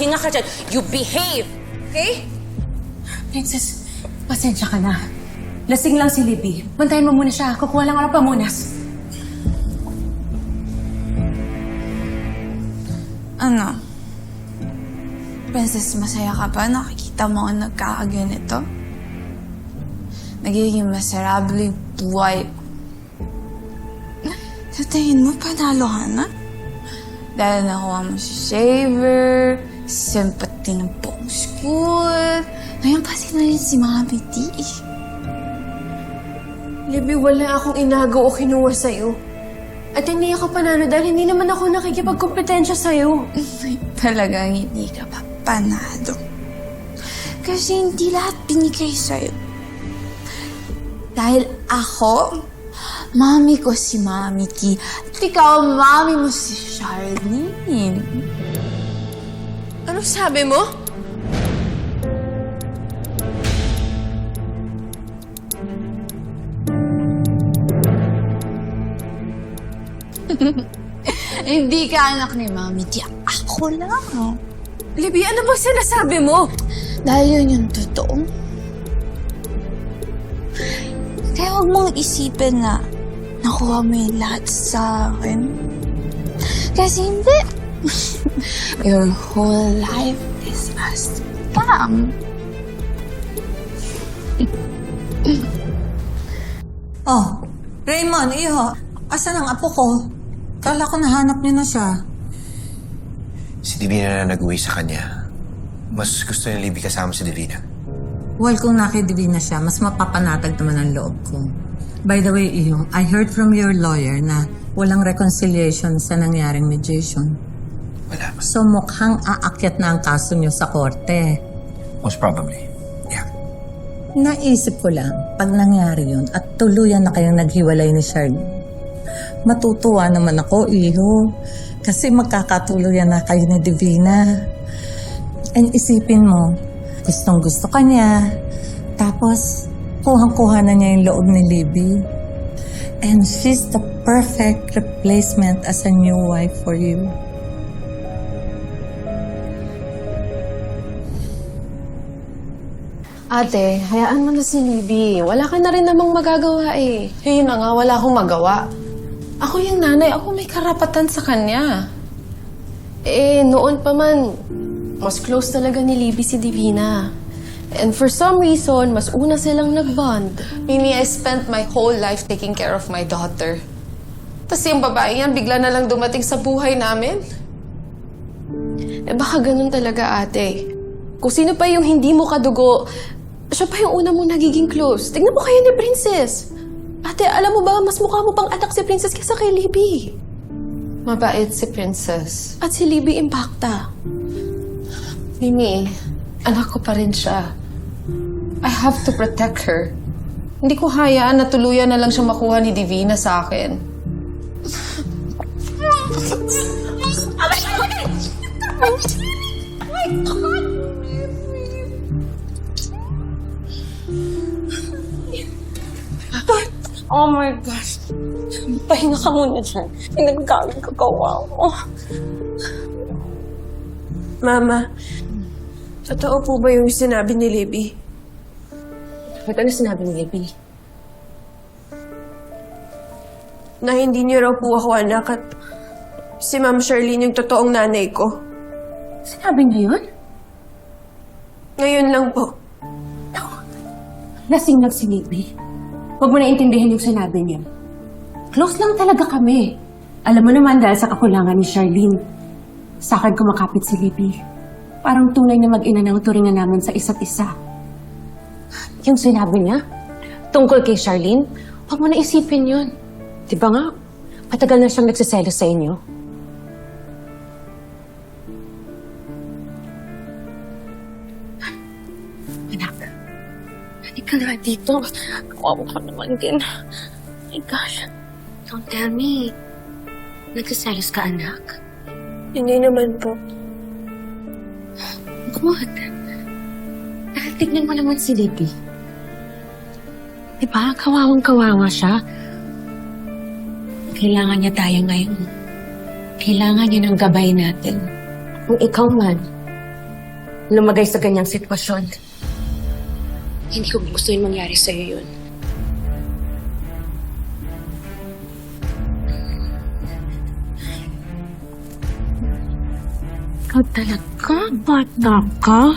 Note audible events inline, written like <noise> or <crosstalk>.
magpahinga ka dyan. You behave! Okay? Princess, pasensya ka na. Lasing lang si Libby. Bantayan mo muna siya. Kukuha lang ako ng pamunas. Ano? Princess, masaya ka ba? Nakikita mo ang nagkakaganito? Nagiging miserable yung buhay ko. Sa tingin mo, panalo ka na? Dahil nakuha mo si Shaver, sympathy ng buong school. Ngayon kasi na rin si Mami T. Libby, wala akong inagaw o kinuha sa'yo. At hindi ako panalo dahil hindi naman ako nakikipagkompetensya sa'yo. Talagang hindi ka pa panalo. Kasi hindi lahat binigay sa'yo. Dahil ako, mami ko si Mami T. At ikaw, mami mo si Charlene. Ano sabi mo? <laughs> Hindi ka anak ni Mami T. Ako lang. Libby, ano ba sinasabi mo? Dahil yun yung totoo. Kaya huwag mong isipin na nakuha mo yung lahat sa akin. Kasi hindi. <laughs> Your whole life is a scam. <clears throat> Oh, Raymond, iho, asan ang apo ko? Kala ko nahanap niyo na siya. Si Divina na nag-uwi sa kanya. Mas gusto ni Libby kasama si Divina. Well, kung nakidivina siya, mas mapapanatag naman ang loob ko. By the way, Iyo, I heard from your lawyer na walang reconciliation sa nangyaring mediation. Wala. So mukhang aakyat na ang kaso niyo sa korte. Most probably. Yeah. Naisip ko lang, pag nangyari yun at tuluyan na kayong naghiwalay ni Charlene, matutuwa naman ako, Iho. Kasi magkakatuluyan na kayo ni Divina. And isipin mo, gustong gusto ka niya. Tapos, kuhang-kuha na niya yung loob ni Libby. And she's the perfect replacement as a new wife for you. Ate, hayaan mo na si Libby. Wala ka na rin namang magagawa eh. Yun na nga, wala akong magawa. Ako yung nanay, ako may karapatan sa kanya. Eh, noon pa man, mas close talaga ni Libby si Divina. And for some reason, mas una silang nag-bond. Mimi, I spent my whole life taking care of my daughter. Tapos yung babae yan, bigla na lang dumating sa buhay namin. Eh baka ganun talaga ate. Kung sino pa yung hindi mo kadugo, siya pa yung una mong nagiging close. Tignan mo kayo ni Princess. Ate, alam mo ba, mas mukha mo pang anak si Princess kaysa kay Libby. Mabait si Princess. At si Libby impacta. Mimi, anak ko pa rin siya. I have to protect her. Hindi ko hayaan na tuluyan na lang siya makuha ni Divina sa akin. Oh my gosh. Pahinga ka muna dyan. Pinagkaming kagawa mo. Mama, totoo po ba yung sinabi ni Libby? Ito na sinabi ni Libby. Na hindi niyo raw po ako anak at si Ma'am Charlene yung totoong nanay ko. Sinabi niya yun? Ngayon lang po. Lasing lang si Libby. Huwag mo na intindihin yung sinabi niya. Close lang talaga kami. Alam mo naman dahil sa kakulangan ni Charlene. Sa akin kumakapit si Libby. Parang tunay na mag-ina ng turingan namin sa isa't isa. Yung sinabi niya, tungkol kay Charlene, huwag mo na isipin yun. Di ba nga, matagal na siyang nagsiselos sa inyo. Hindi ka na dito. Kawawa ka naman din. My gosh. Don't tell me. Nagsiselos ka, anak? Hindi naman po. Good. Dahil tignan mo naman si Libby. Di ba? Kawawang-kawawa siya. Kailangan niya tayo ngayon. Kailangan niya ng gabay natin. Kung ikaw man, lumagay sa ganyang sitwasyon. Hindi ko gusto yung mangyari sa'yo yun. Ikaw talaga, bata ka.